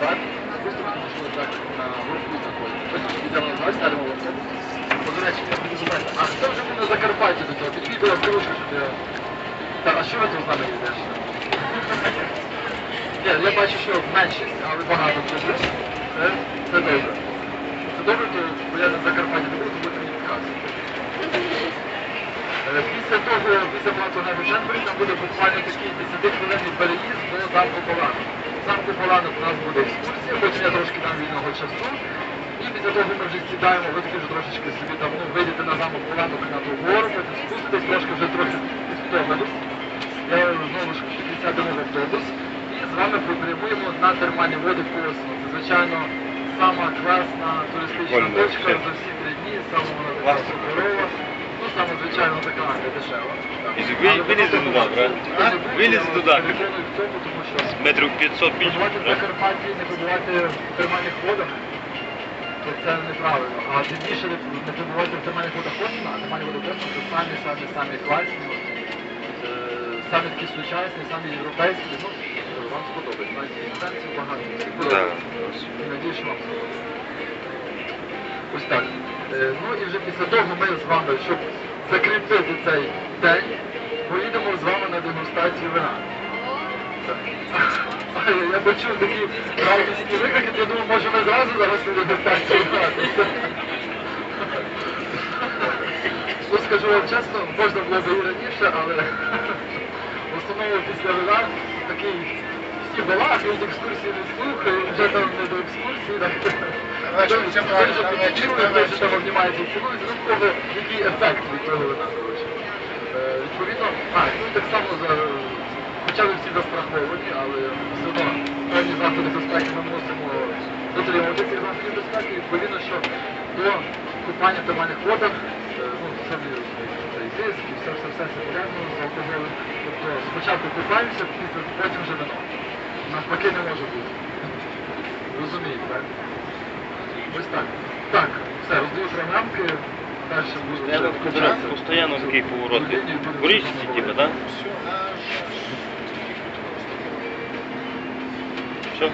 назад, тому запитати, а хто вже був на Закарпатті до цього? Ти... А що ви тут з нами я бачу, що меншість, але багато хто. Це, добре. Це добре, бо я не буду, то будете мені Після того, після багатого Женбері, там буде буквально такий 10-хвилинний переїзд до замку Поланок. Замку Поланок у нас буде екскурсія, потім я трошки дам вільного часу. І після того ми вже сідаємо, ви таки вже трошечки собі там, ну, вийдете на замок Поланок на ту гору, потім спуститесь, трошки вже трохи підтомились. Я знову ж сядемо в автобус і з вами попрямуємо на термальні води Космо. Це, звичайно, сама класна туристична точка за всі три дні, саме вона така суперова. Ну, саме, звичайно, така дешева. І вилізли туди, правда? Вилізли туди. Тому, тому що Метрів 500 більше, побувати в правда? Не побувати в термальних водах, то це неправильно. А тим більше не побувати в термальних водах Косміна, а термальні води Косміна це самі, самі, самі класні, е, самі такі сучасні, самі європейські. Ну, вам сподобається. Навіть інстанцій багато. всіх Да. подобається. І надію, що вам сподобається. Ось так. Е, Ну і вже після того ми з вами, щоб закріпити цей день, поїдемо з вами на дегустацію вина. Я почув такі радісні виклики, я думаю, може ми зразу зараз на дегустацію вина. Ну, скажу вам чесно, можна було б і раніше, але в основному після вина такий екскурсії не слухають, вже там не до екскурсії. так. Давай, Той що же- це той правильно, же давай, підтримує, давай, той же там обнімається і цілується, ну в кого який ефект від того вина, коротше. Е, Відповідно, а, ну так само за, хоча ви всі застраховані, але все одно певні заходи безпеки ми мусимо дотримувати цих заходів безпеки. Відповідно, що до купання в термальних водах, е, ну, це цей тиск і все, все, все це пов'язано з алкоголем. Тобто спочатку купаємося, потім вже вино. Навпаки не може бути. Розумієте, так? Ось так. Так, все, роздаю вже включатися. Постоянно такий поворот. Горічці, типу, так? Що?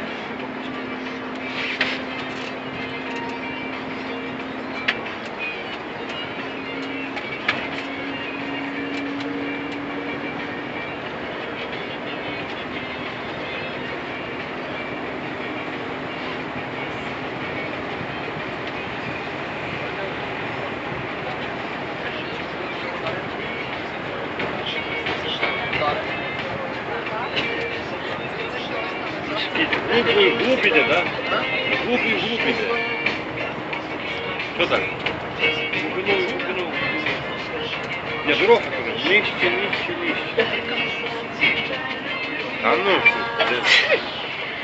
Глупі, глупі, так? Глупі, глупі. Що так? Глупинув, глупинув. Я дорога кажу, нижче, нижче, нижче. А ну, де?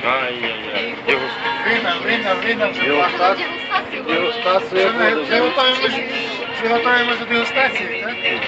Ай-яй-яй. Його Вина, вина, вина вже Його багато. дегустація Вже ми- буде. вже готуємось, вже готуємось до дегустації, так? Так.